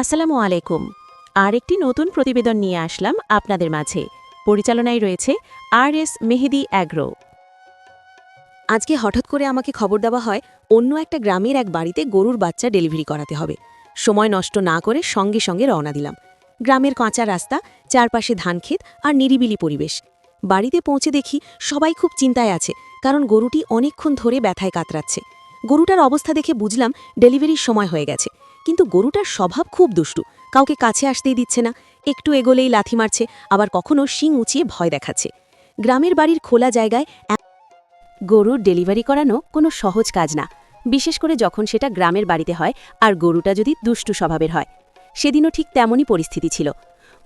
আসসালামু আলাইকুম। আর একটি নতুন প্রতিবেদন নিয়ে আসলাম আপনাদের মাঝে। পরিচালনায় রয়েছে আর এস মেহেদি অ্যাগ্রো। আজকে হঠাৎ করে আমাকে খবর দেওয়া হয়, অন্য একটা গ্রামের এক বাড়িতে গরুর বাচ্চা ডেলিভারি করাতে হবে। সময় নষ্ট না করে সঙ্গে সঙ্গে রওনা দিলাম। গ্রামের কাঁচা রাস্তা, চারপাশে ধানক্ষেত আর নিরিবিলি পরিবেশ। বাড়িতে পৌঁছে দেখি সবাই খুব চিন্তায় আছে, কারণ গরুটি অনেকক্ষণ ধরে ব্যথায় কাতরাচ্ছে। গরুটার অবস্থা দেখে বুঝলাম ডেলিভারির সময় হয়ে গেছে। কিন্তু গরুটার স্বভাব খুব দুষ্টু। কাউকে কাছে আসতেই দিচ্ছে না। একটু এগোলেই লাথি মারছে, আবার কখনো শিং উঁচিয়ে ভয় দেখাচ্ছে। গ্রামের বাড়ির খোলা জায়গায় গরুর ডেলিভারি করানো কোনো সহজ কাজ না। বিশেষ করে যখন সেটা গ্রামের বাড়িতে হয় আর গরুটা যদি দুষ্টু স্বভাবের হয়। সেদিনও ঠিক তেমনই পরিস্থিতি ছিল।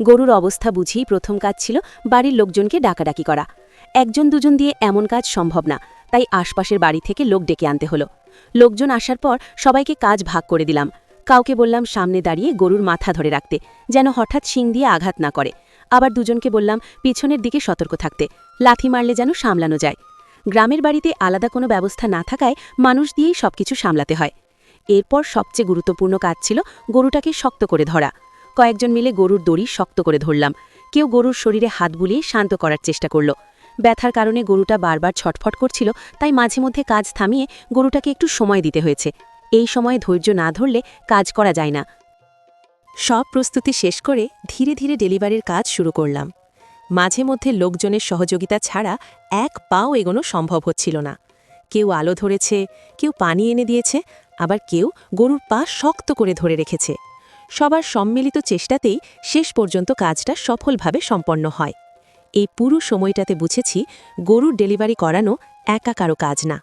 গরুর অবস্থা বুঝেই প্রথম কাজ ছিল বাড়ির লোকজনকে ডাকাডাকি করা। একজন দুজন দিয়ে এমন কাজ সম্ভব না, তাই আশপাশের বাড়ি থেকে লোক ডেকে আনতে হলো। লোকজন আসার পর সবাইকে কাজ ভাগ করে দিলাম। কাউকে বললাম সামনে দাঁড়িয়ে গরুর মাথা ধরে রাখতে, যেন হঠাৎ শিং দিয়ে আঘাত না করে। আবার দুজনকে বললাম, পিছনের দিকে সতর্ক থাকতে, লাথি মারলে যেন সামলানো যায়। গ্রামের বাড়িতে আলাদা কোনো ব্যবস্থা না থাকায় মানুষ দিয়েই সবকিছু সামলাতে হয়। এরপর সবচেয়ে গুরুত্বপূর্ণ কাজ ছিল গরুটাকে শক্ত করে ধরা। কয়েকজন মিলে গরুর দড়ি শক্ত করে ধরলাম। কেউ গরুর শরীরে হাত বুলিয়ে শান্ত করার চেষ্টা করল। ব্যথার কারণে গরুটা বারবার ছটফট করছিল, তাই মাঝে মধ্যে কাজ থামিয়ে গরুটাকে একটু সময় দিতে হয়েছে। এই সময়ে ধৈর্য না ধরলে কাজ করা যায় না। সব প্রস্তুতি শেষ করে ধীরে ধীরে ডেলিভারির কাজ শুরু করলাম। মাঝে মধ্যে লোকজনের সহযোগিতা ছাড়া এক পাও এগোনো সম্ভব হচ্ছিল না। কেউ আলো ধরেছে, কেউ পানি এনে দিয়েছে, আবার কেউ গরুর পা শক্ত করে ধরে রেখেছে। সবার সম্মিলিত চেষ্টাতেই শেষ পর্যন্ত কাজটা সফলভাবে সম্পন্ন হয়। এই পুরো সময়টাতে বুঝেছি গরুর ডেলিভারি করানো একা কারও কাজ না।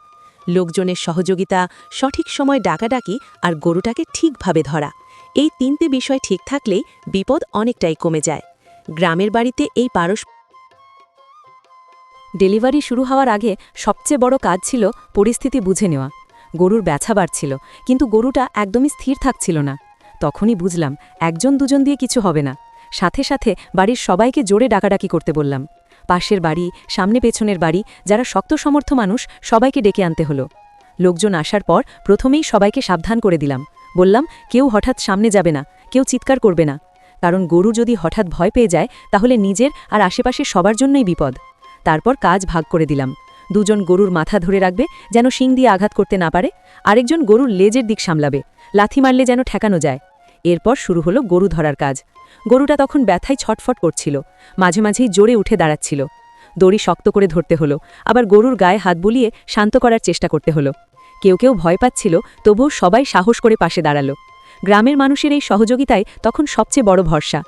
লোকজনের সহযোগিতা, সঠিক সময় ডাকাডাকি আর গরুটাকে ঠিকভাবে ধরা। এই তিনটে বিষয় ঠিক থাকলেই বিপদ অনেকটাই কমে যায়। গ্রামের বাড়িতে এই পারস ডেলিভারি শুরু হওয়ার আগে সবচেয়ে বড় কাজ ছিল পরিস্থিতি বুঝে নেওয়া। গরুর ব্যথা বাড়ছিল, কিন্তু গরুটা একদমই স্থির থাকছিল না। তখনই বুঝলাম, একজন দুজন দিয়ে কিছু হবে না। সাথে সাথে বাড়ির সবাইকে জোরে ডাকাডাকি করতে বললাম। পাশের বাড়ি, সামনে পেছনের বাড়ি, যারা শক্ত সমর্থ মানুষ, সবাইকে ডেকে আনতে হলো। লোকজন আসার পর প্রথমেই সবাইকে সাবধান করে দিলাম। বললাম, কেউ হঠাৎ সামনে যাবে না, কেউ চিৎকার করবে না। কারণ গরু যদি হঠাৎ ভয় পেয়ে যায়, তাহলে নিজের আর আশেপাশের সবার জন্যই বিপদ। তারপর কাজ ভাগ করে দিলাম। দুজন গরুর মাথা ধরে রাখবে, যেন শিং দিয়ে আঘাত করতে না পারে। আরেকজন গরুর লেজের দিক সামলাবে। লাথি মারলে যেন ঠেকানো যায়। এরপর শুরু হলো গরু ধরার কাজ। গরুটা তখন ব্যথায় ছটফট করছিল, মাঝে মাঝেই জোরে উঠে দাঁড়াচ্ছিল। দড়ি শক্ত করে ধরতে হলো, আবার গরুর গায়ে হাত বুলিয়ে শান্ত করার চেষ্টা করতে হলো। কেউ কেউ ভয় পাচ্ছিল, তবুও সবাই সাহস করে পাশে দাঁড়াল। গ্রামের মানুষের এই সহযোগিতায় তখন সবচেয়ে বড় ভরসা।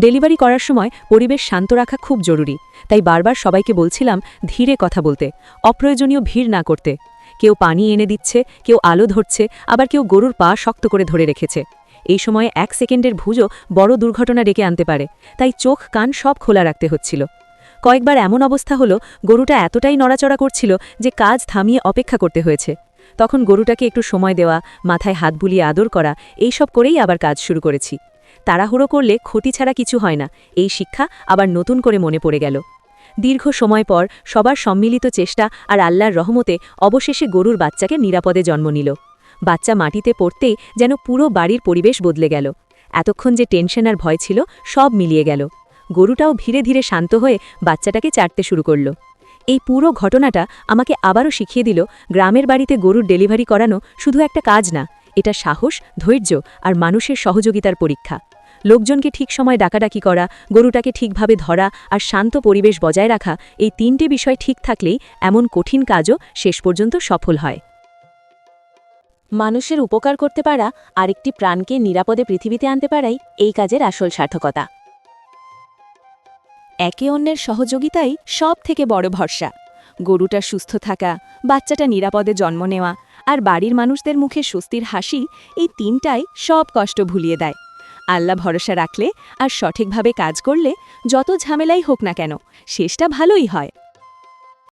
ডেলিভারি করার সময় পরিবেশ শান্ত রাখা খুব জরুরি, তাই বারবার সবাইকে বলছিলাম ধীরে কথা বলতে, অপ্রয়োজনীয় ভিড় না করতে। কেউ পানি এনে দিচ্ছে, কেউ আলো ধরছে, আবার কেউ গরুর পা শক্ত করে ধরে রেখেছে। এই সময়ে এক সেকেন্ডের ভুজও বড় দুর্ঘটনা ডেকে আনতে পারে, তাই চোখ কান সব খোলা রাখতে হচ্ছিল। কয়েকবার এমন অবস্থা হলো, গরুটা এতটাই নড়াচড়া করছিল যে কাজ থামিয়ে অপেক্ষা করতে হয়েছে। তখন গরুটাকে একটু সময় দেওয়া, মাথায় হাত বুলিয়ে আদর করা, এইসব করেই আবার কাজ শুরু করেছি। তাড়াহুড়ো করলে ক্ষতি ছাড়া কিছু হয় না, এই শিক্ষা আবার নতুন করে মনে পড়ে গেল। দীর্ঘ সময় পর সবার সম্মিলিত চেষ্টা আর আল্লাহর রহমতে অবশেষে গরুর বাচ্চাকে নিরাপদে জন্ম নিল। বাচ্চা মাটিতে পড়তেই যেন পুরো বাড়ির পরিবেশ বদলে গেল। এতক্ষণ যে টেনশন আর ভয় ছিল, সব মিলিয়ে গেল। গরুটাও ধীরে ধীরে শান্ত হয়ে বাচ্চাটাকে চাটতে শুরু করল। এই পুরো ঘটনাটা আমাকে আবারও শিখিয়ে দিল, গ্রামের বাড়িতে গরুর ডেলিভারি করানো শুধু একটা কাজ না, এটা সাহস, ধৈর্য আর মানুষের সহযোগিতার পরীক্ষা। লোকজনকে ঠিক সময় ডাকাডাকি করা, গরুটাকে ঠিকভাবে ধরা আর শান্ত পরিবেশ বজায় রাখা, এই তিনটে বিষয় ঠিক থাকলেই এমন কঠিন কাজও শেষ পর্যন্ত সফল হয়। মানুষের উপকার করতে পারা আরেকটি প্রাণকে নিরাপদে পৃথিবীতে আনতে পারাই এই কাজের আসল সার্থকতা। একে অন্যের সহযোগিতাই সব থেকে বড় ভরসা। গরুটা সুস্থ থাকা, বাচ্চাটা নিরাপদে জন্ম নেওয়া আর বাড়ির মানুষদের মুখে স্বস্তির হাসি এই তিনটাই সব কষ্ট ভুলিয়ে দেয়। আল্লাহ ভরসা রাখলে আর সঠিকভাবে কাজ করলে যত ঝামেলাই হোক না কেন, শেষটা ভালোই হয়।